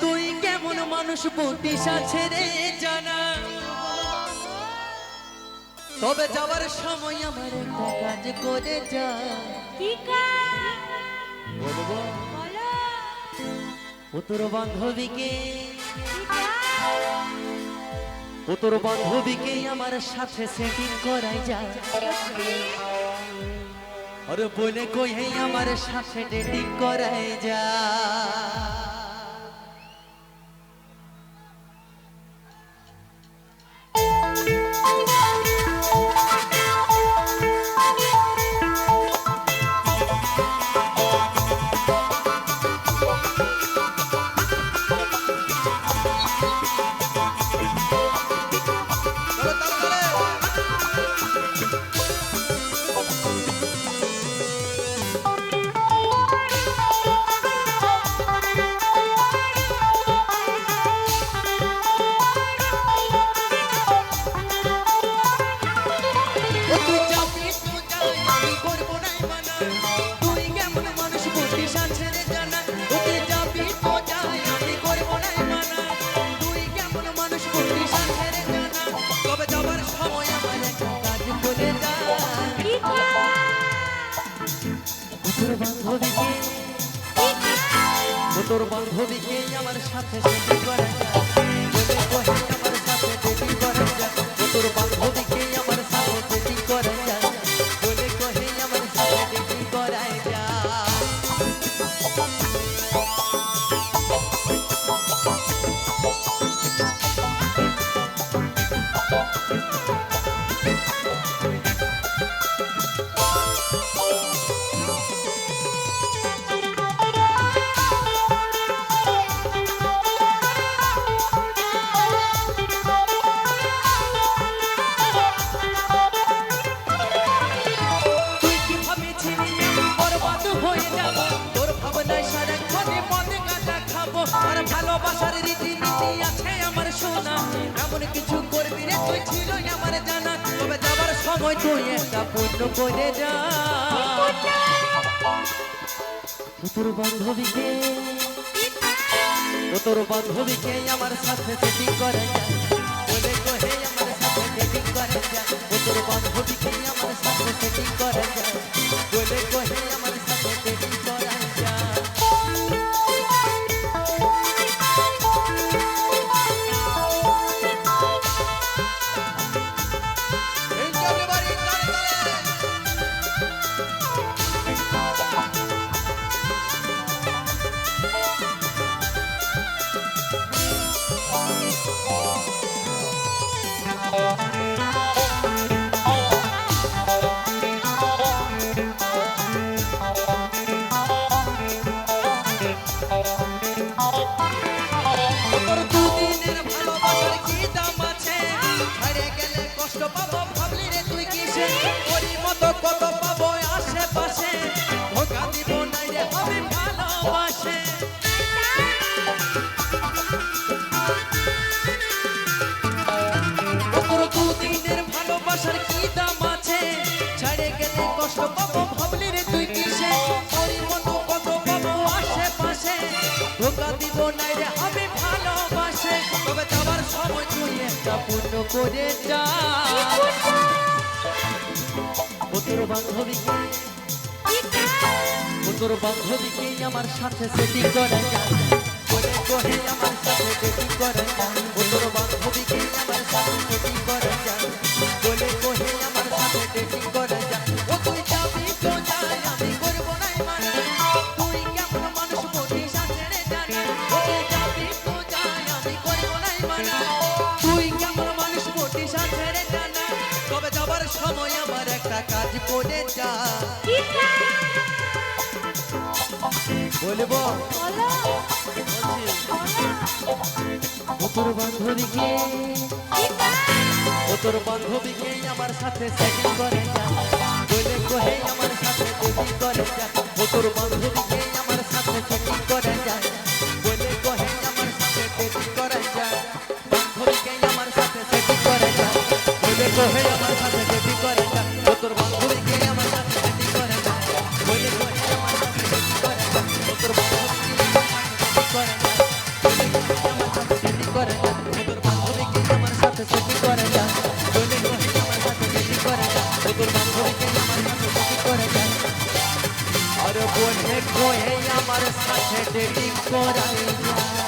তুই কেমন মানুষ আছে রে জানা। তবে যাবার সময় আমার একটা কাজ করে যা? ও তোর বান্ধবীকে? ও তোর বান্ধবীকে আমার সাথে সেটিং করাই যা। আরে বলে কই হে আমার সাথে ডেটিং করাই যা। ও বান্ধবীকে, তোর বান্ধবীকে আমার সাথে সেটি করা আমার সাথে সেটি তোর বান্ধবীকে আমার সাথে সেটি করা বলে কহে, আমার সাথে সেটি যা তুই আর ভালোবাসার রীতি নীতি আছে আমার শোনা। আমার জানা। তবে করে যা। তোর তোর সাথে করে যা। বলে কহে আমার সাথে করে যা। ও তোর আমার সাথে করে যা। কহে কষ্ট পাবো ভাবলি রে তুই কিসে? ওরই মতো কত পাবো আশেপাশে? ধোকা দিব নাই রে, আমি ভালোবাসে। তবে যাবার তোর বান্ধবীকে তোর আমার সাথে সেটিং করে আমার সাথে সেটিং করে তোর বান্ধবীকে আমার সাথে সেটিং করে কাজ করে যা। বলব? তোর বান্ধবীকে ও তোর বান্ধবীকে আমার সাথে সেটিং করে যা। বলে কহে আমার সাথে সেটিং করে যা। ও তোর বান্ধবীকে আমার সাথে সেটিং করে যা। বলে আমার সাথে ডেটিং করাই যা